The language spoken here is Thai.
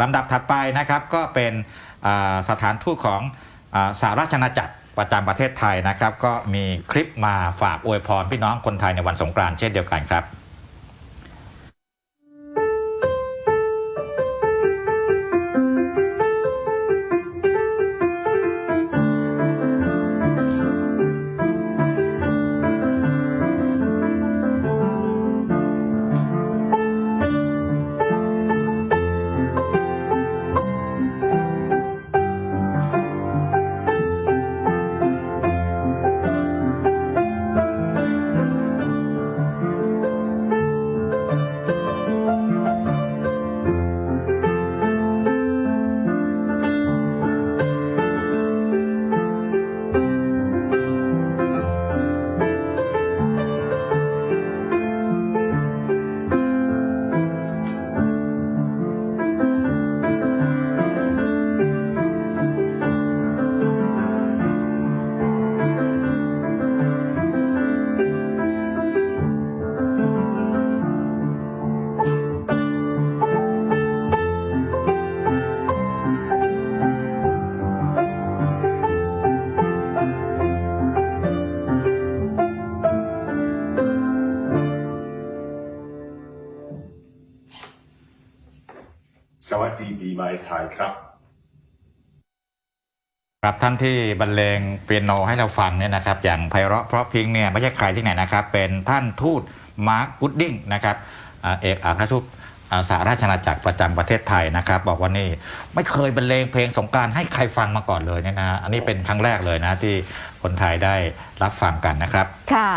ลำดับถัดไปนะครับก็เป็นสถานทูตของอสหราชอาณาจักรประจำประเทศไทยนะครับ ก็มีคลิปมาฝากอวยพรพี่น้องคนไทยในวันสงกรานต์เช่นเดียวกันครับ สวัสดีปีใหม่ไทยครับ ครับท่านที่บรรเลงเปียโนให้เราฟังเนี่ยนะครับ อย่างไพเราะเพราะพริ้งเนี่ยไม่ใช่ใครที่ไหนนะครับ เป็นท่านทูตมาร์คกุดดิ้งนะครับอ่าเอกอัครราชทูตอ่าสหราชอาณาจักรประจำประเทศไทยนะครับ บอกว่านี่ไม่เคยบรรเลงเพลงสงกรารให้ใครฟังมาก่อนเลยเนี่ยนะอันนี้เป็นครั้งแรกเลยนะที่คนไทยได้รับฟังกันนะครับ ค่ะ